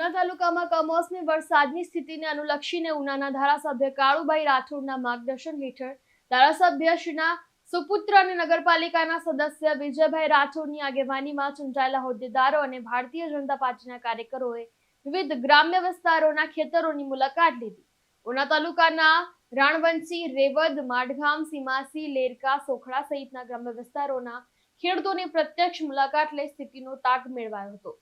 ઉના તાલુકામાં કમોસમી વરસાદની સ્થિતિને અનુલક્ષીને ઉનાના ધારાસભ્ય કાળુભાઈ રાઠોડના માર્ગદર્શન હેઠળ ધારાસભ્યશ્રીના સુપુત્ર અને નગરપાલિકાના સદસ્ય વિજયભાઈ રાઠોડની આગેવાનીમાં ચૂંટાયેલા હોદ્દેદારો અને ભારતીય જનતા પાર્ટીના કાર્યકરોએ વિવિધ ગ્રામ્ય વિસ્તારોના ખેતરોની મુલાકાત લીધી. ઉના તાલુકાના રાણવંશી, રેવદ, માડગામ, સીમાસી, લેરકા, સોખડા સહિતના ગ્રામ્ય વિસ્તારોના ખેડૂતોની પ્રત્યક્ષ મુલાકાત લઈ સ્થિતિનો તાગ મેળવાયો હતો.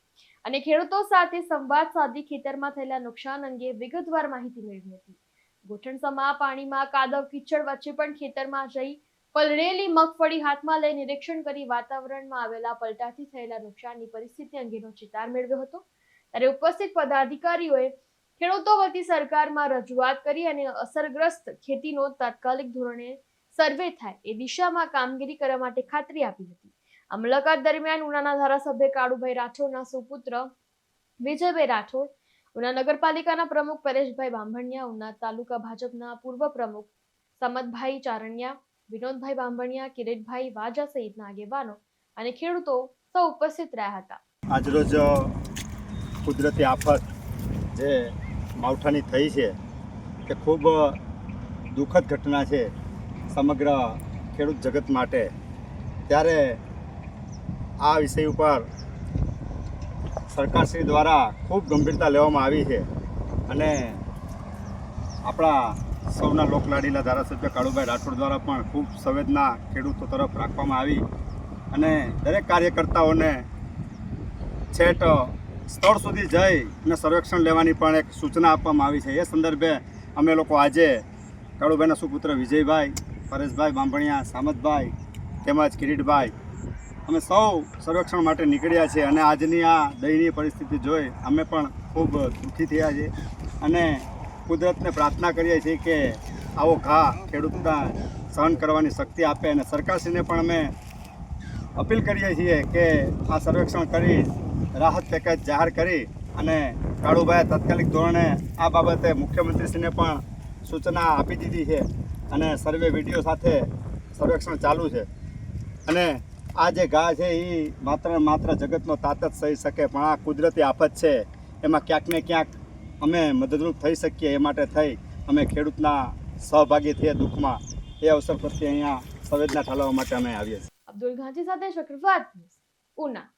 અને ખેડૂતો સાથે સંવાદ સાધી ખેતરમાં થયેલા નુકસાન અંગે વિગતવાર માહિતી મેળવી હતી. ગોઠણસમા પાણીમાં કાદવ કીચડ વચ્ચે પણ ખેતરમાં જઈ પલળેલી મગફળી હાથમાં લઈ નિરીક્ષણ કરી વાતાવરણમાં આવેલા પલટાથી થયેલા નુકસાનની પરિસ્થિતિ અંગેનો ચિતાર મેળવ્યો હતો. ત્યારે ઉપસ્થિત પદાધિકારીઓએ ખેડૂતો વતી સરકારમાં રજૂઆત કરી અને અસરગ્રસ્ત ખેતીનો તાત્કાલિક ધોરણે સર્વે થાય એ દિશામાં કામગીરી કરવા માટે ખાતરી આપી હતી. આ મુલાકાત દરમિયાન ઉનાના ધારાસભ્ય કાળુભાઈ રાઠોડના સુપુત્ર વિજયભાઈ રાઠોડ, ઉના નગરપાલિકાના પ્રમુખ પરેશભાઈ બાંભણિયા, ઉના તાલુકા ભાજપના પૂર્વ પ્રમુખ સમતભાઈ ચારણિયા, વિનોદભાઈ બાંભણિયા, કિરીટભાઈ વાજા સહિતના આગેવાનો અને ખેડૂતો સૌ ઉપસ્થિત રહ્યા હતા. આજરોજ કુદરતી આફત જે માવઠાની થઈ છે, તે ખૂબ દુઃખદ ઘટના છે. સમગ્ર ખેડૂત જગત માટે ત્યારે આ વિષય ઉપર સરકારશ્રી દ્વારા ખૂબ ગંભીરતા લેવામાં આવી છે અને આપણા સૌના લોકલાડીલા ધારાસભ્ય કાળુભાઈ રાઠોડ દ્વારા પણ ખૂબ સંવેદના ખેડૂતો તરફ રાખવામાં આવી અને દરેક કાર્યકર્તાઓને છેટ સ્થળ સુધી જઈ અને સર્વેક્ષણ લેવાની પણ એક સૂચના આપવામાં આવી છે. એ સંદર્ભે અમે લોકો આજે કાળુભાઈના સુપુત્ર વિજયભાઈ પરેશભાઈ બાંભણિયા, સામતભાઈ તેમજ કિરીટભાઈ. અમે સૌ સર્વેક્ષણ માટે નીકળ્યા છીએ અને આજની આ દયનીય પરિસ્થિતિ જોઈ અમે પણ ખૂબ દુઃખી થયા છીએ અને કુદરતને પ્રાર્થના કરીએ છીએ કે આવો ઘા ખેડૂતના સહન કરવાની શક્તિ આપે અને સરકારશ્રીને પણ અમે અપીલ કરીએ છીએ કે આ સર્વેક્ષણ કરી, રાહત પેકેજ જાહેર કરી અને કાળુભાઈએ તાત્કાલિક ધોરણે આ બાબતે મુખ્યમંત્રીશ્રીને પણ સૂચના આપી દીધી છે. અને સર્વે વીડિયો સાથે સર્વેક્ષણ ચાલુ છે. અને આ જે ઘા છે એ માત્ર માત્ર જગતનો તાત જ સહી શકે, પણ આ કુદરતી આફત છે, એમાં ક્યાંક ને ક્યાંક અમે મદદરૂપ થઈ શકીએ એ માટે થઈ અમે ખેડૂતના સહભાગી થઈએ દુઃખમાં. એ અવસર પ્રત્યે અહીંયા સંવેદના ઠાલવવા માટે અમે આવીએ છીએ. અબ્દુલ ઘાંચી સાથે શક્રવાત ઉના